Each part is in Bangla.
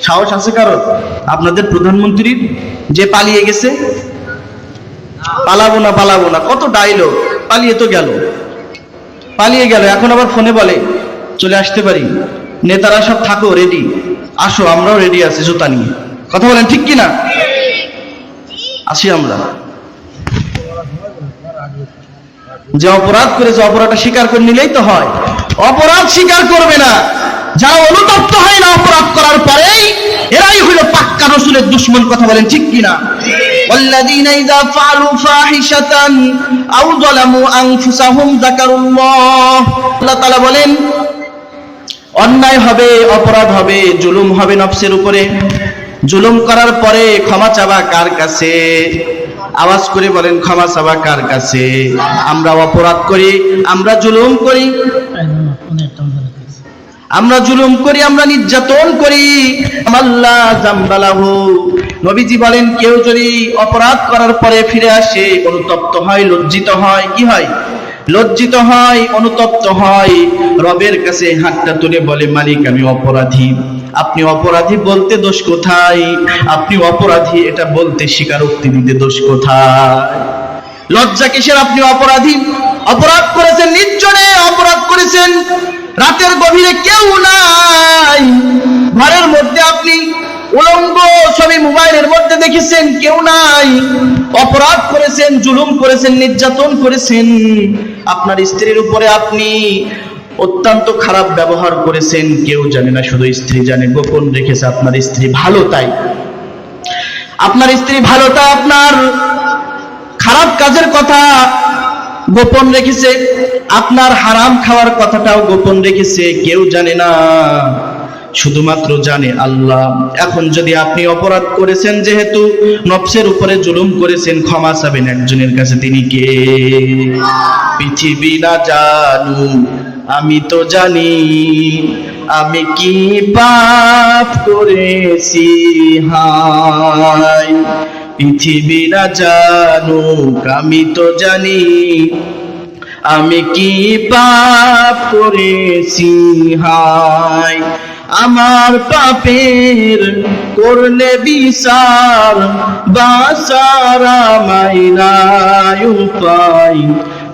সাহস আছে কারণ আপনাদের প্রধানমন্ত্রীর যে পালিয়ে গেছে? পালাবো না পালাবো না। কত ডাইলগ পালিয়ে তো গেল। পালিয়ে গেল। এখন আবার ফোনে বলে, চলে আসতে পারি। নেতারা সব থাকো রেডি আসো, আমরাও রেডি আছি জুতা নিয়ে। কথা বলেন, ঠিক কি না আসি আমরা। যে অপরাধ করেছে, অপরাধটা স্বীকার করে নিলেই তো হয়। অপরাধ স্বীকার করবে না। যারা অনুতপ্ত হয় না অপরাধ করার পরেই এরাই হইল পাক্কা রসুলের দুশ্মন কথা বলেন ঠিক কিনা والذين إذا فعلوا فاحشة أو ظلموا أنفسهم ذكروا الله আল্লাহ তাআলা বলেন অন্যায় হবে অপরাধ হবে জুলুম হবে নফসের উপরে জুলুম করার পরে ক্ষমা চাবা কার কাছে আওয়াজ করে বলেন ক্ষমা চাবা কার কাছে আমরা অপরাধ করি আমরা জুলুম করি আমরা জুলুম করি, আমরা নির্যাতন করি। নবীজি বলেন, কেউ যদি অপরাধ করার পরে ফিরে আসে, অনুতপ্ত হয়, লজ্জিত হয়, কি হয়? লজ্জিত হয়, অনুতপ্ত হয়। রবের কাছে হাতটা তুলে বলে, মালিক, আমি অপরাধী। আপনি অপরাধী বলতে দোষ কোথায়? আপনি অপরাধী, এটা বলতে স্বীকারোক্তি দিতে দোষ কোথায়? লজ্জা কিসের আপনি অপরাধী? অপরাধ করেছেন নির্জনে, অপরাধ করেছেন রাতের গভীরে কেউ নাই। ঘরের মধ্যে আপনি উলঙ্গ ছবি মোবাইলের মধ্যে দেখেছেন, কেউ নাই। অপরাধ করেছেন, জুলুম করেছেন, নির্যাতন করেছেন। আপনার স্ত্রীর উপরে আপনি অত্যন্ত খারাপ ব্যবহার করেছেন, কেউ জানে না, শুধু স্ত্রী জানে, গোপন রেখেছে আপনার স্ত্রী ভালো তাই। আপনার স্ত্রী ভালো তাই, আপনার খারাপ কাজের কথা গোপন রেখেছে। আপনার হারাম খাওয়ার কথাটাও গোপন রেখেছে, কেউ জানে না। শুধুমাত্র জানে আল্লাহ। এখন যদি আপনি অপরাধ করেছেন, যেহেতু নফসের উপরে জুলুম করেছেন, ক্ষমা চাবেন একজনের কাছে, তিনি কে? পৃথিবী না জানু, আমি তো জানি, আমি কি পাপ করেছি? হায়, পৃথিবী না জানুক, আমি তো জানি। আমি কি পাপ করেছি? হায়, আমার পাপের করলে বিচার বাসারা মাইনায় উপায়।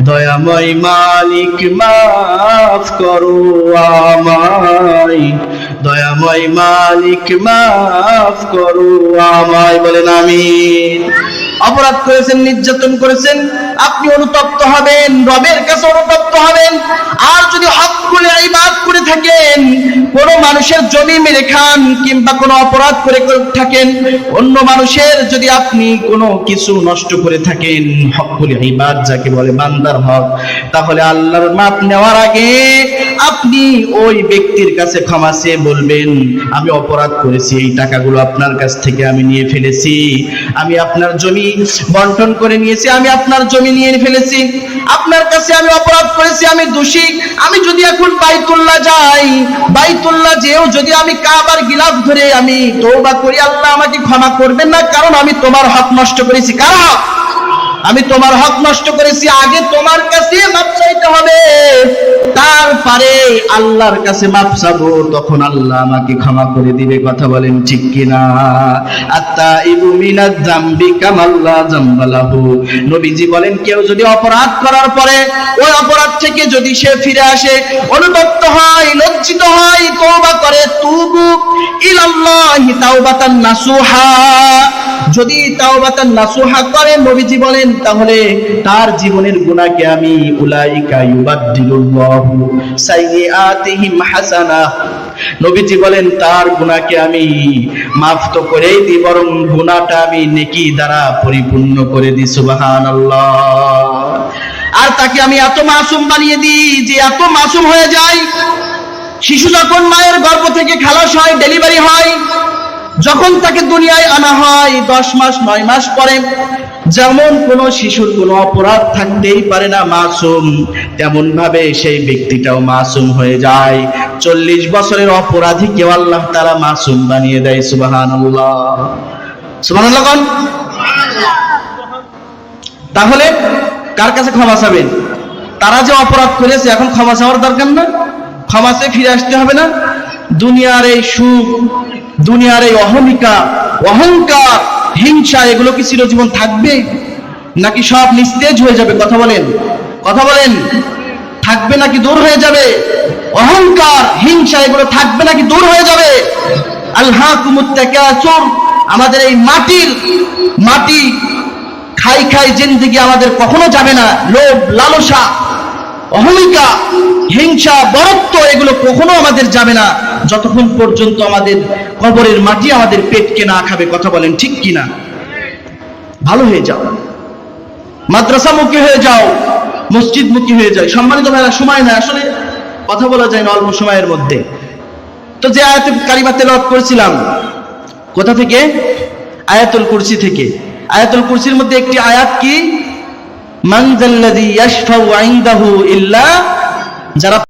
দয়াময় মালিক, মাফ করো আমায়। দয়াময় মালিক, মাফ করো আমায়। বলেন আমিন। অপরাধ করেছেন, নির্যাতন করেছেন, আপনি অনুতপ্ত হবেন, রবের কাছে অনুতপ্ত হবেন। আর যদি হক করে ইবাদ করে থাকেন, কোন মানুষের জমি মেরে খান কিংবা কোনো অপরাধ করে থাকেন, অন্য মানুষের যদি আপনি কোনো কিছু নষ্ট করে থাকেন, হক করে ইবাদ যাকে বলে বান্দার হক, তাহলে আল্লাহর মাপ নেওয়ার আগে আপনি ওই ব্যক্তির কাছে ক্ষমা চেয়ে বলবেন, আমি অপরাধ করেছি, এই টাকাগুলো আপনার কাছ থেকে আমি নিয়ে ফেলেছি। আমি আপনার জমি বন্টন করে নিয়েছি, আমি আপনার জমি নিয়ে ফেলেছি। আপনার কাছে আমি অপরাধ করেছি, আমি দোষী। আমি যদি এখন বাইতুল্লাহ যাই, বাইতুল্লাহ যেও যদি আমি কাবার গিলাফ ধরে আমি তওবা করি, আল্লাহ আমাকে ক্ষমা করবেন না, কারণ আমি তোমার হক নষ্ট করেছি। কার? হক আমি তোমার হক নষ্ট করেছি, আগে তোমার কাছে মাপ চাইতে হবে। তারপরে আল্লাহর কাছে মাপ চাবো, তখন আল্লাহ আমাকে ক্ষমা করে দিবে, কথা বলেন ঠিক কিনা? আত্মা ইবু মিনা জামবি কামাল্লা জাম্বালাহু। নবীজি বলেন, কেউ যদি অপরাধ করার পরে ওই অপরাধ থেকে যদি সে ফিরে আসে, অনুতপ্ত হয়, লজ্জিত হয়, তওবা করে, তুবু ইলাল্লাহি তাওবাতান নাসুহা। যদি তাওবাতান নাসুহা করে, নবীজি বলেন, তাহলে তার জীবনের গুনাহকে আমি উলাইকা ইউবাদদিলুল্লাহু সাইয়্যাতিহিম হাসানা। নবীজি বলেন, তার গুনাহকে আমি মাফ তো করেই দিই, বরং গুনাহটা আমি নেকি দ্বারা পরিপূর্ণ করে দিই, সুবহানাল্লাহ। আর তাকে আমি এত মাসুম বানিয়ে দিই যে এত মাসুম হয়ে যায়। শিশু যখন মায়ের গর্ভ থেকে খালাস হয় ডেলিভারি হয়, যখন তাকে দুনিয়ায় আনা হয়, দশ মাস, নয় মাস পরে যেমন কোন শিশুর কোনো অপরাধ থাকতেই পারে না মাসুম তেমন ভাবে সেই ব্যক্তিটাও মাসুম হয়ে যায়। চল্লিশ বছরের অপরাধী কেউ আল্লাহ তারা মাসুম বানিয়ে দেয় সুবাহান সুবাহান তাহলে কার কাছে ক্ষমা চাবেন? তারা যে অপরাধ করেছে, এখন ক্ষমা চাওয়ার দরকার না? ক্ষমা চেয়ে ফিরে আসতে হবে না? দুনিয়ার এই সুখ, দুনিয়ার এই অহমিকা, অহংকার, হিংসা, এগুলো কি চিরজীবন থাকবে? নাকি সব নিস্তেজ হয়ে যাবে? কথা বলেন। কথা বলেন। থাকবে নাকি দূর হয়ে যাবে? অহংকার, হিংসা, এগুলো থাকবে নাকি দূর হয়ে যাবে? আল্লাহ কুমুত্তাকাসুর আমাদের এই মাটির মাটি খাই খাই জিন্দিগি আমাদের কখনো যাবে না। লোভ, লালসা অহমিকা হিংসা, বরত্ব, এগুলো কখনো আমাদের যাবে না। যতক্ষণ পর্যন্ত আমাদের কবরের মাটি আমাদের পেটকে না খাবে, কথা বলেন ঠিক কিনা? ভালো হয়ে যাও। মাদ্রাসা মুখী হয়ে যাও মসজিদ মুখী হয়ে যায় সম্মানিত ভাইরা, সময় না আসলে কথা বলা যায় না অল্প সময়ের মধ্যে। তো যে আয়াতে কারিমা তেলাওয়াত করেছিলাম, কোথা থেকে? আয়াতুল কুরসি থেকে। আয়াতুল কুরসির মধ্যে একটি আয়াত কি? মানজাল্লাযী ইয়াশফাউ ইনদাহু ইল্লা যারা